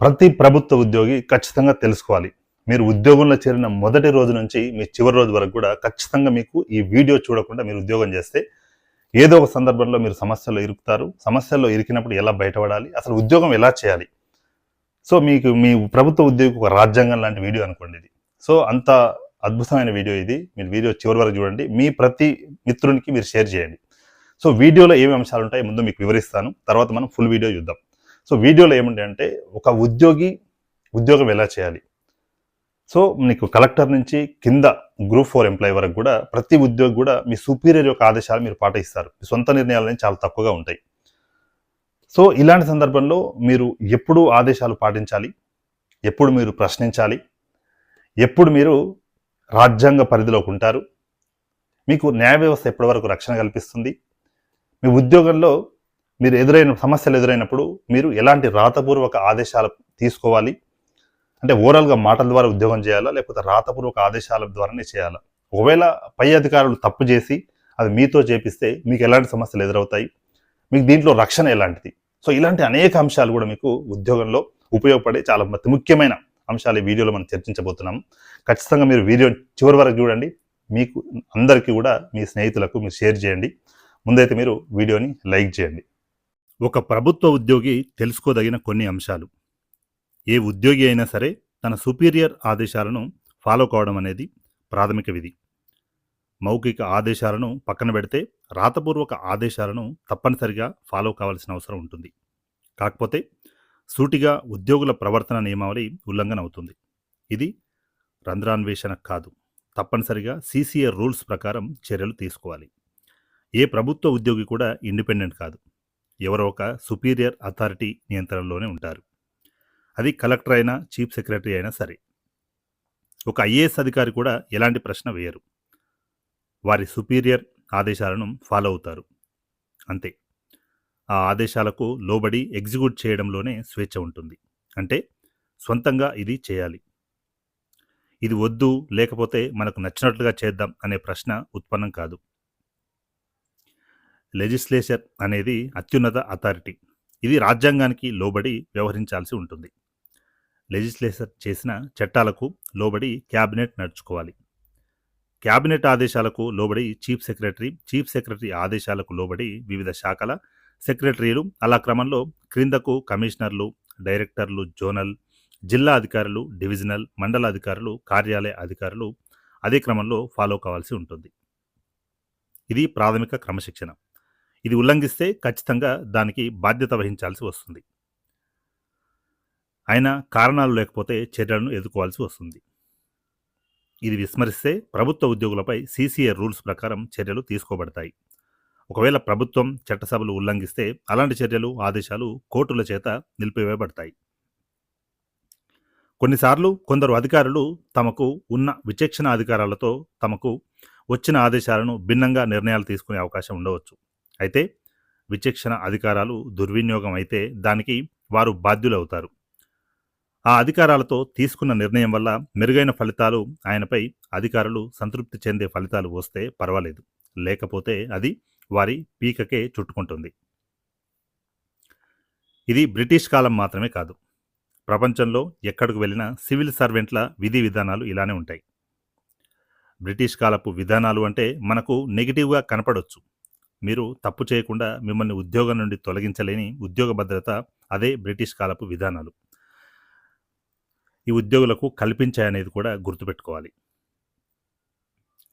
ప్రతి ప్రభుత్వ ఉద్యోగి ఖచ్చితంగా తెలుసుకోవాలి. మీరు ఉద్యోగంలో చేరిన మొదటి రోజు నుంచి మీ చివరి రోజు వరకు కూడా ఖచ్చితంగా మీకు ఈ వీడియో చూడకుండా మీరు ఉద్యోగం చేస్తే ఏదో ఒక సందర్భంలో మీరు సమస్యల్లో ఇరుకుతారు. సమస్యల్లో ఇరికినప్పుడు ఎలా బయటపడాలి? అసలు ఉద్యోగం ఎలా చేయాలి? సో మీకు మీ ప్రభుత్వ ఉద్యోగి ఒక రాజ్యాంగం లాంటి వీడియో అనుకోండి ఇది. సో అంత అద్భుతమైన వీడియో ఇది. మీరు వీడియో చివరి వరకు చూడండి. మీ ప్రతి మిత్రునికి మీరు షేర్ చేయండి. సో వీడియోలో ఏమి అంశాలు ఉంటాయి ముందు మీకు వివరిస్తాను. తర్వాత మనం ఫుల్ వీడియో చూద్దాం. సో వీడియోలో ఏముండే అంటే ఒక ఉద్యోగి ఉద్యోగం ఎలా చేయాలి? సో మీకు కలెక్టర్ నుంచి కింద గ్రూప్ ఫోర్ ఎంప్లాయీ వరకు కూడా ప్రతి ఉద్యోగి కూడా మీ సుపీరియర్ యొక్క ఆదేశాలు మీరు పాటిస్తారు. మీ సొంత నిర్ణయాలు చాలా తక్కువగా ఉంటాయి. సో ఇలాంటి సందర్భంలో మీరు ఎప్పుడు ఆదేశాలు పాటించాలి? ఎప్పుడు మీరు ప్రశ్నించాలి? ఎప్పుడు మీరు రాజ్యాంగ పరిధిలోకి ఉంటారు? మీకు న్యాయ వ్యవస్థ ఎప్పటివరకు రక్షణ కల్పిస్తుంది? మీ ఉద్యోగంలో మీరు ఎదురైన సమస్యలు ఎదురైనప్పుడు మీరు ఎలాంటి రాతపూర్వక ఆదేశాలు తీసుకోవాలి? అంటే ఓవరాల్గా మాటల ద్వారా ఉద్యోగం చేయాలా? లేకపోతే రాతపూర్వక ఆదేశాల ద్వారానే చేయాలా? ఒకవేళ పై అధికారులు తప్పు చేసి అది మీతో చేపిస్తే మీకు ఎలాంటి సమస్యలు ఎదురవుతాయి? మీకు దీంట్లో రక్షణ ఎలాంటిది? సో ఇలాంటి అనేక అంశాలు కూడా మీకు ఉద్యోగంలో ఉపయోగపడే చాలా అతి ముఖ్యమైన అంశాలు ఈ వీడియోలో మనం చర్చించబోతున్నాం. ఖచ్చితంగా మీరు వీడియో చివరి వరకు చూడండి. మీకు అందరికీ కూడా మీ స్నేహితులకు మీరు షేర్ చేయండి. ముందైతే మీరు వీడియోని లైక్ చేయండి. ఒక ప్రభుత్వ ఉద్యోగి తెలుసుకోదగిన కొన్ని అంశాలు. ఏ ఉద్యోగి అయినా సరే తన సుపీరియర్ ఆదేశాలను ఫాలో కావడం అనేది ప్రాథమిక విధి. మౌఖిక ఆదేశాలను పక్కన పెడితే రాతపూర్వక ఆదేశాలను తప్పనిసరిగా ఫాలో కావాల్సిన అవసరం ఉంటుంది. కాకపోతే సూటిగా ఉద్యోగుల ప్రవర్తన నియమావళి ఉల్లంఘన అవుతుంది ఇది రంధ్రాన్వేషణ కాదు. తప్పనిసరిగా సీసీఏ రూల్స్ ప్రకారం చర్యలు తీసుకోవాలి. ఏ ప్రభుత్వ ఉద్యోగి కూడా ఇండిపెండెంట్ కాదు. ఎవరో ఒక సుపీరియర్ అథారిటీ నియంత్రణలోనే ఉంటారు. అది కలెక్టర్ అయినా చీఫ్ సెక్రటరీ అయినా సరే. ఒక ఐఏఎస్ అధికారి కూడా ఎలాంటి ప్రశ్న వేయరు. వారి సుపీరియర్ ఆదేశాలను ఫాలో అవుతారు. అంతే. ఆ ఆదేశాలకు లోబడి ఎగ్జిక్యూట్ చేయడంలోనే స్వేచ్ఛ ఉంటుంది. అంటే సొంతంగా ఇది చేయాలి. ఇది వద్దు లేకపోతే మనకు నచ్చినట్లుగా చేద్దాం అనే ప్రశ్న ఉత్పన్నం కాదు. లెజిస్లేచర్ అనేది అత్యున్నత అథారిటీ. ఇది రాజ్యాంగానికి లోబడి వ్యవహరించాల్సి ఉంటుంది. లెజిస్లేచర్ చేసిన చట్టాలకు లోబడి క్యాబినెట్ నడుచుకోవాలి. క్యాబినెట్ ఆదేశాలకు లోబడి చీఫ్ సెక్రటరీ చీఫ్ సెక్రటరీ ఆదేశాలకు లోబడి వివిధ శాఖల సెక్రటరీలు అలా క్రమంలో క్రిందకు కమిషనర్లు డైరెక్టర్లు జోనల్ జిల్లా అధికారులు డివిజనల్ మండల అధికారులు కార్యాలయ అధికారులు అదే క్రమంలో ఫాలో కావాల్సి ఉంటుంది. ఇది ప్రాథమిక క్రమశిక్షణ. ఇది ఉల్లంఘిస్తే ఖచ్చితంగా దానికి బాధ్యత వహించాల్సి వస్తుంది. అయినా కారణాలు లేకపోతే చర్యలను ఎదుర్కోవాల్సి వస్తుంది. ఇది విస్మరిస్తే ప్రభుత్వ ఉద్యోగులపై సీసీఏ రూల్స్ ప్రకారం చర్యలు తీసుకోబడతాయి. ఒకవేళ ప్రభుత్వం చట్టసభలు ఉల్లంఘిస్తే అలాంటి చర్యలు ఆదేశాలు కోర్టుల చేత నిలిపివేయబడతాయి. కొన్నిసార్లు కొందరు అధికారులు తమకు ఉన్న విచక్షణ అధికారాలతో తమకు వచ్చిన ఆదేశాలను భిన్నంగా నిర్ణయాలు తీసుకునే అవకాశం ఉండవచ్చు. అయితే విచక్షణ అధికారాలు దుర్వినియోగం అయితే దానికి వారు బాధ్యులవుతారు. ఆ అధికారాలతో తీసుకున్న నిర్ణయం వల్ల మెరుగైన ఫలితాలు ఆయనపై అధికారులు సంతృప్తి చెందే ఫలితాలు వస్తే పర్వాలేదు. లేకపోతే అది వారి పీకకే చుట్టుకుంటుంది. ఇది బ్రిటిష్ కాలం మాత్రమే కాదు. ప్రపంచంలో ఎక్కడికి వెళ్ళినా సివిల్ సర్వెంట్ల విధి విధానాలు ఇలానే ఉంటాయి. బ్రిటిష్ కాలపు విధానాలు అంటే మనకు నెగిటివ్గా కనపడవచ్చు మీరు తప్పు చేయకుండా మిమ్మల్ని ఉద్యోగం నుండి తొలగించలేని ఉద్యోగ భద్రత అదే బ్రిటిష్ కాలపు విధానాలు. ఈ ఉద్యోగులకు కల్పించాయనేది కూడా గుర్తుపెట్టుకోవాలి.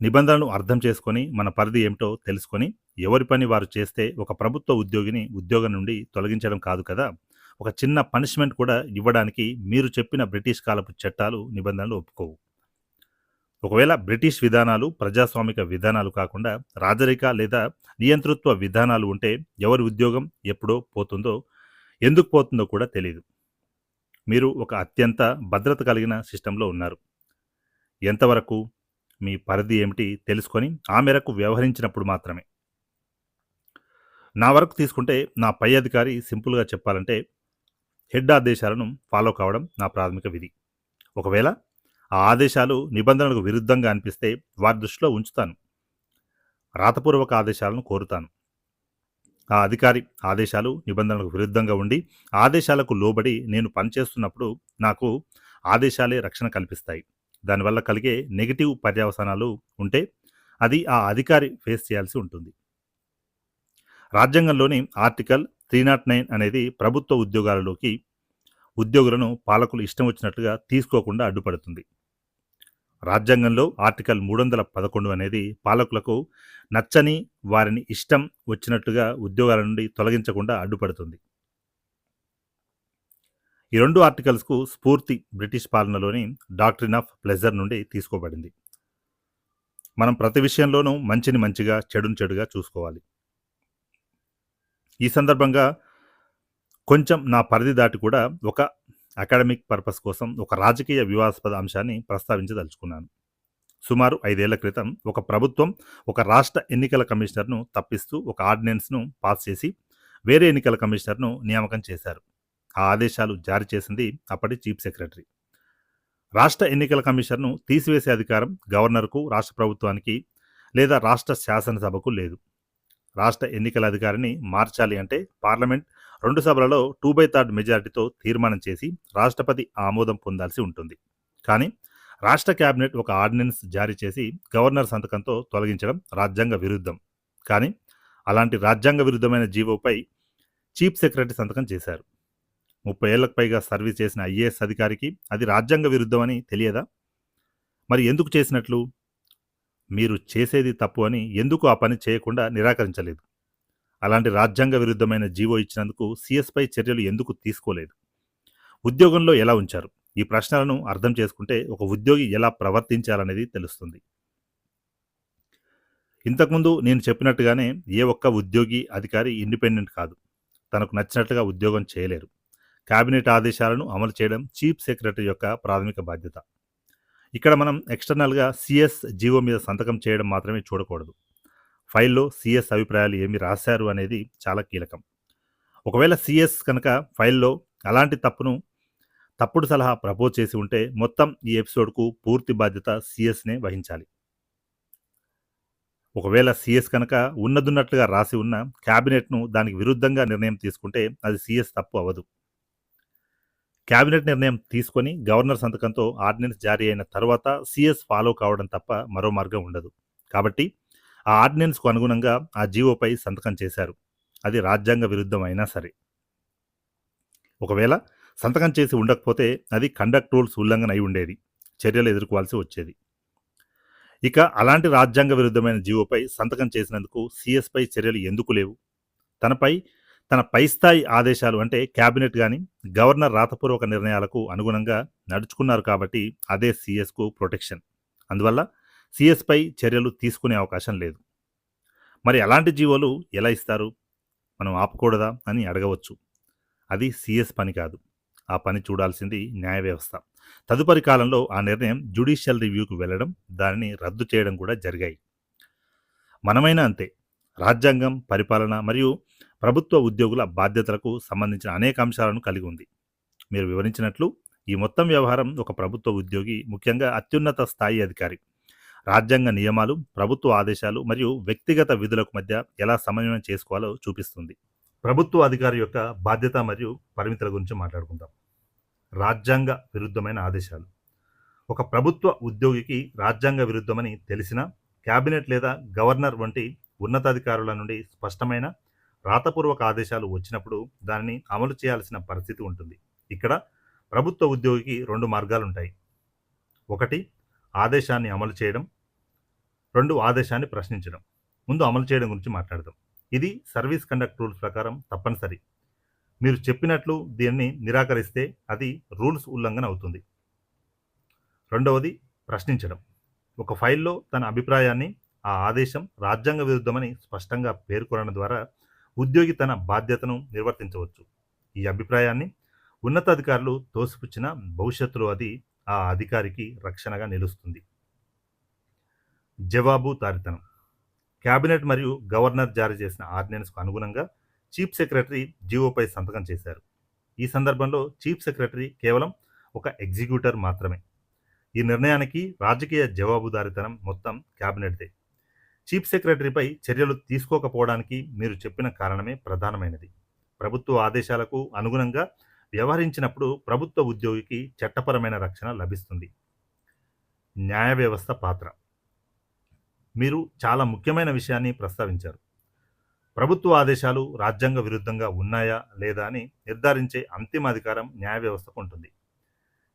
నిబంధనలు అర్థం చేసుకొని మన పరిధి ఏమిటో తెలుసుకొని ఎవరి పని వారు చేస్తే ఒక ప్రభుత్వ ఉద్యోగిని ఉద్యోగం నుండి తొలగించడం కాదు కదా! ఒక చిన్న పనిష్మెంట్ కూడా ఇవ్వడానికి మీరు చెప్పిన బ్రిటిష్ కాలపు చట్టాలు నిబంధనలు ఒప్పుకోవు. ఒకవేళ బ్రిటిష్ విధానాలు ప్రజాస్వామిక విధానాలు కాకుండా రాజరిక లేదా నియంతృత్వ విధానాలు ఉంటే ఎవరి ఉద్యోగం ఎప్పుడో పోతుందో ఎందుకు పోతుందో కూడా తెలియదు మీరు ఒక అత్యంత భద్రత కలిగిన సిస్టంలో ఉన్నారు. ఎంతవరకు మీ పరిధి ఏమిటి తెలుసుకొని ఆ మేరకు వ్యవహరించినప్పుడు మాత్రమే. నా వరకు తీసుకుంటే నా పై అధికారి సింపుల్గా చెప్పాలంటే హెడ్ ఆదేశాలను ఫాలో కావడం నా ప్రాథమిక విధి. ఒకవేళ ఆ ఆదేశాలు నిబంధనలకు విరుద్ధంగా అనిపిస్తే వారి దృష్టిలో ఉంచుతాను. రాతపూర్వక ఆదేశాలను కోరుతాను. ఆ అధికారి ఆదేశాలు నిబంధనలకు విరుద్ధంగా ఉండి ఆదేశాలకు లోబడి నేను పనిచేస్తున్నప్పుడు నాకు ఆదేశాలే రక్షణ కల్పిస్తాయి. దానివల్ల కలిగే నెగిటివ్ పర్యవసానాలు ఉంటే అది ఆ అధికారి ఫేస్ చేయాల్సి ఉంటుంది. రాజ్యాంగంలోని ఆర్టికల్ త్రీ నాట్ నైన్ అనేది ప్రభుత్వ ఉద్యోగాలలోకి ఉద్యోగులను పాలకులు ఇష్టం వచ్చినట్లుగా తీసుకోకుండా అడ్డుపడుతుంది. రాజ్యాంగంలో ఆర్టికల్ మూడు వందల పదకొండు అనేది పాలకులకు నచ్చని వారిని ఇష్టం వచ్చినట్లుగా ఉద్యోగాల నుండి తొలగించకుండా అడ్డుపడుతుంది. ఈ రెండు ఆర్టికల్స్కు స్ఫూర్తి బ్రిటిష్ పాలనలోని డాక్టరీన్ ఆఫ్ ప్లెజర్ నుండి తీసుకోబడింది. మనం ప్రతి విషయంలోనూ మంచిని మంచిగా చెడును చెడుగా చూసుకోవాలి. ఈ సందర్భంగా కొంచెం నా పరిధి దాటి కూడా ఒక అకాడమిక్ పర్పస్ కోసం ఒక రాజకీయ వివాదాస్పద అంశాన్ని ప్రస్తావించదలుచుకున్నాను. సుమారు ఐదేళ్ళ క్రితం ఒక ప్రభుత్వం ఒక రాష్ట్ర ఎన్నికల కమిషనర్ను తప్పిస్తూ ఒక ఆర్డినెన్స్ను పాస్ చేసి వేరే ఎన్నికల కమిషనర్ను నియామకం చేశారు. ఆ ఆదేశాలు జారీ చేసింది అప్పటి చీఫ్ సెక్రటరీ. రాష్ట్ర ఎన్నికల కమిషనర్ను తీసివేసే అధికారం గవర్నర్కు రాష్ట్ర ప్రభుత్వానికి లేదా రాష్ట్ర శాసనసభకు లేదు. రాష్ట్ర ఎన్నికల అధికారిని మార్చాలి అంటే పార్లమెంట్ రెండు సభలలో టూ బై థర్డ్ మెజారిటీతో తీర్మానం చేసి రాష్ట్రపతి ఆమోదం పొందాల్సి ఉంటుంది. కానీ రాష్ట్ర కేబినెట్ ఒక ఆర్డినెన్స్ జారీ చేసి గవర్నర్ సంతకంతో తొలగించడం రాజ్యాంగ విరుద్ధం. కానీ అలాంటి రాజ్యాంగ విరుద్ధమైన జీవోపై చీఫ్ సెక్రటరీ సంతకం చేశారు. ముప్పై ఏళ్ళకు పైగా సర్వీస్ చేసిన ఐఏఎస్ అధికారికి అది రాజ్యాంగ విరుద్ధమని తెలియదా? మరి ఎందుకు చేసినట్లు? మీరు చేసేది తప్పు అని ఎందుకు ఆ పని చేయకుండా నిరాకరించలేదు? అలాంటి రాజ్యాంగ విరుద్ధమైన జీవో ఇచ్చినందుకు సిఎస్పై చర్యలు ఎందుకు తీసుకోలేదు? ఉద్యోగంలో ఎలా ఉంచారు? ఈ ప్రశ్నలను అర్థం చేసుకుంటే ఒక ఉద్యోగి ఎలా ప్రవర్తించాలనేది తెలుస్తుంది. ఇంతకుముందు నేను చెప్పినట్టుగానే ఏ ఒక్క ఉద్యోగి అధికారి ఇండిపెండెంట్ కాదు. తనకు నచ్చినట్లుగా ఉద్యోగం చేయలేరు. కేబినెట్ ఆదేశాలను అమలు చేయడం చీఫ్ సెక్రటరీ యొక్క ప్రాథమిక బాధ్యత. ఇక్కడ మనం ఎక్స్టర్నల్గా సిఎస్ జీవో మీద సంతకం చేయడం మాత్రమే చూడకూడదు. ఫైల్లో సిఎస్ అభిప్రాయాలు ఏమి రాశారు అనేది చాలా కీలకం. ఒకవేళ సిఎస్ కనుక ఫైల్లో అలాంటి తప్పును తప్పుడు సలహా ప్రపోజ్ చేసి ఉంటే మొత్తం ఈ ఎపిసోడ్కు పూర్తి బాధ్యత సిఎస్నే వహించాలి. ఒకవేళ సిఎస్ కనుక ఉన్నదున్నట్లుగా రాసి ఉన్న క్యాబినెట్ను దానికి విరుద్ధంగా నిర్ణయం తీసుకుంటే అది సిఎస్ తప్పు అవ్వదు. క్యాబినెట్ నిర్ణయం తీసుకొని గవర్నర్ సంతకంతో ఆర్డినెన్స్ జారీ అయిన తర్వాత సిఎస్ ఫాలో కావడం తప్ప మరో మార్గం ఉండదు. కాబట్టి ఆ ఆర్డినెన్స్కు అనుగుణంగా ఆ జీవోపై సంతకం చేశారు. అది రాజ్యాంగ విరుద్ధం అయినా సరే. ఒకవేళ సంతకం చేసి ఉండకపోతే అది కండక్ట్ రూల్స్ ఉల్లంఘన అయి ఉండేది. చర్యలు ఎదుర్కోవాల్సి వచ్చేది. ఇక అలాంటి రాజ్యాంగ విరుద్ధమైన జీవోపై సంతకం చేసినందుకు సిఎస్పై చర్యలు ఎందుకు లేవు? తనపై తన పై స్థాయి ఆదేశాలు అంటే క్యాబినెట్ కానీ గవర్నర్ రాతపూర్వక నిర్ణయాలకు అనుగుణంగా నడుచుకున్నారు కాబట్టి అదే సిఎస్కు ప్రొటెక్షన్. అందువల్ల సిఎస్పై చర్యలు తీసుకునే అవకాశం లేదు. మరి అలాంటి జీవోలు ఎలా ఇస్తారు? మనం ఆపకూడదా అని అడగవచ్చు. అది సిఎస్ పని కాదు. ఆ పని చూడాల్సింది న్యాయ వ్యవస్థ. తదుపరి కాలంలో ఆ నిర్ణయం జ్యుడిషియల్ రివ్యూకు వెళ్ళడం దానిని రద్దు చేయడం కూడా జరిగాయి. మనమైనా అంతే. రాజ్యాంగం పరిపాలన మరియు ప్రభుత్వ ఉద్యోగుల బాధ్యతలకు సంబంధించిన అనేక అంశాలను కలిగి ఉంది. మీరు వివరించినట్లు ఈ మొత్తం వ్యవహారం ఒక ప్రభుత్వ ఉద్యోగి ముఖ్యంగా అత్యున్నత స్థాయి అధికారి రాజ్యాంగ నియమాలు ప్రభుత్వ ఆదేశాలు మరియు వ్యక్తిగత విధులకు మధ్య ఎలా సమన్వయం చేసుకోవాలో చూపిస్తుంది. ప్రభుత్వ అధికారి యొక్క బాధ్యత మరియు పరిమితుల గురించి మాట్లాడుకుందాం. రాజ్యాంగ విరుద్ధమైన ఆదేశాలు. ఒక ప్రభుత్వ ఉద్యోగికి రాజ్యాంగ విరుద్ధమని తెలిసిన కేబినెట్ లేదా గవర్నర్ వంటి ఉన్నతాధికారుల నుండి స్పష్టమైన రాతపూర్వక ఆదేశాలు వచ్చినప్పుడు దానిని అమలు చేయాల్సిన పరిస్థితి ఉంటుంది. ఇక్కడ ప్రభుత్వ ఉద్యోగికి రెండు మార్గాలు ఉంటాయి ఒకటి ఆదేశాన్ని అమలు చేయడం రెండు ఆదేశాన్ని ప్రశ్నించడం. ముందు అమలు చేయడం గురించి మాట్లాడదాం. ఇది సర్వీస్ కండక్ట్ రూల్స్ ప్రకారం తప్పనిసరి. మీరు చెప్పినట్లు దీన్ని నిరాకరిస్తే అది రూల్స్ ఉల్లంఘన అవుతుంది. రెండవది ప్రశ్నించడం. ఒక ఫైల్లో తన అభిప్రాయాన్ని ఆ ఆదేశం రాజ్యాంగ విరుద్ధమని స్పష్టంగా పేర్కొనడం ద్వారా ఉద్యోగి తన బాధ్యతను నిర్వర్తించవచ్చు. ఈ అభిప్రాయాన్ని ఉన్నతాధికారులు తోసిపుచ్చిన భవిష్యత్తులో అది ఆ అధికారికి రక్షణగా నిలుస్తుంది. జవాబు తారితనం కేబినెట్ మరియు గవర్నర్ జారీ చేసిన ఆర్డినెన్స్కు అనుగుణంగా చీఫ్ సెక్రటరీ జీవోపై సంతకం చేశారు. ఈ సందర్భంలో చీఫ్ సెక్రటరీ కేవలం ఒక ఎగ్జిక్యూటర్ మాత్రమే. ఈ నిర్ణయానికి రాజకీయ జవాబుదారితనం మొత్తం కేబినెట్దే చీఫ్ సెక్రటరీపై చర్యలు తీసుకోకపోవడానికి మీరు చెప్పిన కారణమే ప్రధానమైనది. ప్రభుత్వ ఆదేశాలకు అనుగుణంగా వ్యవహరించినప్పుడు ప్రభుత్వ ఉద్యోగికి చట్టపరమైన రక్షణ లభిస్తుంది. న్యాయ వ్యవస్థ పాత్ర. మీరు చాలా ముఖ్యమైన విషయాన్ని ప్రస్తావించారు. ప్రభుత్వ ఆదేశాలు రాజ్యాంగ విరుద్ధంగా ఉన్నాయా లేదా అని నిర్ధారించే అంతిమ అధికారం న్యాయ వ్యవస్థకు ఉంటుంది.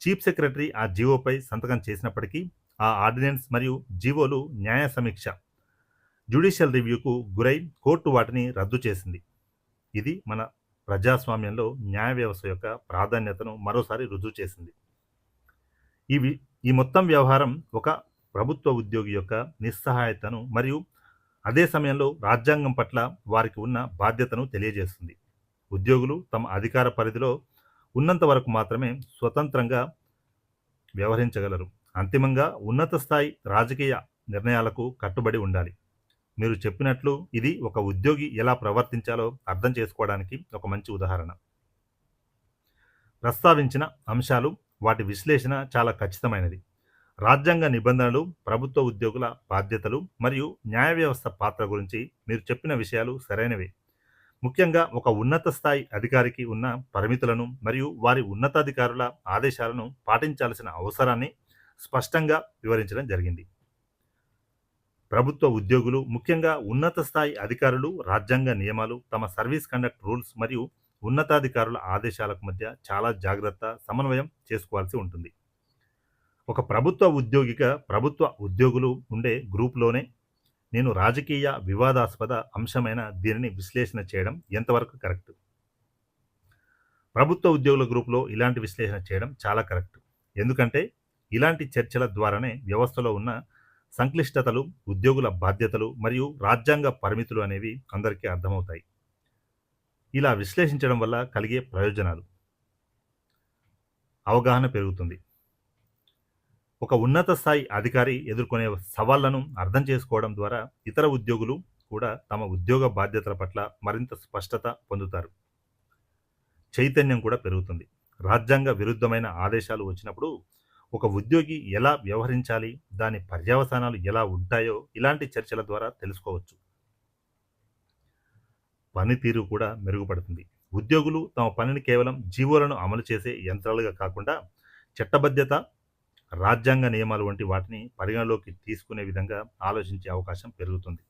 చీఫ్ సెక్రటరీ ఆ జీవోపై సంతకం చేసినప్పటికీ ఆ ఆర్డినెన్స్ మరియు జీవోలు న్యాయ సమీక్ష జ్యుడిషియల్ రివ్యూకు గురై కోర్టు వాటిని రద్దు చేసింది. ఇది మన ప్రజాస్వామ్యంలో న్యాయ వ్యవస్థ యొక్క ప్రాధాన్యతను మరోసారి రుజువు చేసింది. ఈ ఈ మొత్తం వ్యవహారం ఒక ప్రభుత్వ ఉద్యోగి యొక్క నిస్సహాయతను మరియు అదే సమయంలో రాజ్యాంగం పట్ల వారికి ఉన్న బాధ్యతను తెలియజేస్తుంది. ఉద్యోగులు తమ అధికార పరిధిలో ఉన్నంత వరకు మాత్రమే స్వతంత్రంగా వ్యవహరించగలరు. అంతిమంగా ఉన్నత స్థాయి రాజకీయ నిర్ణయాలకు కట్టుబడి ఉండాలి. మీరు చెప్పినట్లు ఇది ఒక ఉద్యోగి ఎలా ప్రవర్తించాలో అర్థం చేసుకోవడానికి ఒక మంచి ఉదాహరణ. ప్రస్తావించిన అంశాలు వాటి విశ్లేషణ చాలా ఖచ్చితమైనది. రాజ్యాంగ నిబంధనలు ప్రభుత్వ ఉద్యోగుల బాధ్యతలు మరియు న్యాయ వ్యవస్థ పాత్ర గురించి మీరు చెప్పిన విషయాలు సరైనవే. ముఖ్యంగా ఒక ఉన్నత స్థాయి అధికారికి ఉన్న పరిమితులను మరియు వారి ఉన్నతాధికారుల ఆదేశాలను పాటించాల్సిన అవసరాన్ని స్పష్టంగా వివరించడం జరిగింది. ప్రభుత్వ ఉద్యోగులు ముఖ్యంగా ఉన్నత స్థాయి అధికారులు రాజ్యాంగ నియమాలు తమ సర్వీస్ కండక్ట్ రూల్స్ మరియు ఉన్నతాధికారుల ఆదేశాలకు మధ్య చాలా జాగ్రత్త సమన్వయం చేసుకోవాల్సి ఉంటుంది. ఒక ప్రభుత్వ ఉద్యోగిగా ప్రభుత్వ ఉద్యోగులు ఉండే గ్రూప్లోనే నేను రాజకీయ వివాదాస్పద అంశమైన దీనిని విశ్లేషణ చేయడం ఎంతవరకు కరెక్ట్? ప్రభుత్వ ఉద్యోగుల గ్రూప్లో ఇలాంటి విశ్లేషణ చేయడం చాలా కరెక్ట్. ఎందుకంటే ఇలాంటి చర్చల ద్వారానే వ్యవస్థలో ఉన్న సంక్లిష్టతలు ఉద్యోగుల బాధ్యతలు మరియు రాజ్యాంగ పరిమితులు అనేవి అందరికీ అర్థమవుతాయి. ఇలా విశ్లేషించడం వల్ల కలిగే ప్రయోజనాలు. అవగాహన పెరుగుతుంది. ఒక ఉన్నత స్థాయి అధికారి ఎదుర్కొనే సవాళ్ళను అర్థం చేసుకోవడం ద్వారా ఇతర ఉద్యోగులు కూడా తమ ఉద్యోగ బాధ్యతల పట్ల మరింత స్పష్టత పొందుతారు. చైతన్యం కూడా పెరుగుతుంది. రాజ్యాంగ విరుద్ధమైన ఆదేశాలు వచ్చినప్పుడు ఒక ఉద్యోగి ఎలా వ్యవహరించాలి దాని పర్యవసానాలు ఎలా ఉంటాయో ఇలాంటి చర్చల ద్వారా తెలుసుకోవచ్చు. పనితీరు కూడా మెరుగుపడుతుంది. ఉద్యోగులు తమ పనిని కేవలం జీవోలను అమలు చేసే యంత్రాలుగా కాకుండా చట్టబద్ధత రాజ్యాంగ నియమాలు వంటి వాటిని పరిగణలోకి తీసుకునే విధంగా ఆలోచించే అవకాశం పెరుగుతుంది.